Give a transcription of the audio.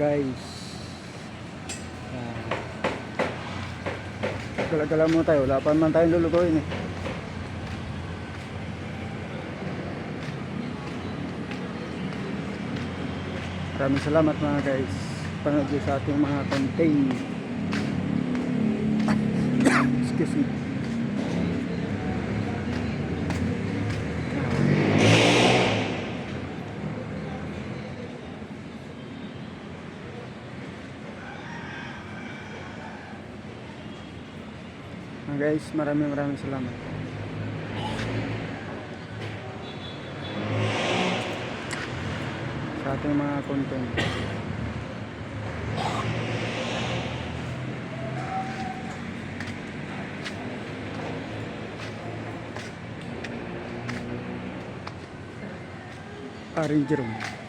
guys. Ah. Gala-gala muna tayo. Wala pa naman tayong lulutuin eh. Maraming salamat mga guys. Panood sa ating mga content. Excuse me. Guys, maraming maraming salamat. Sa ating mga content. Orange room.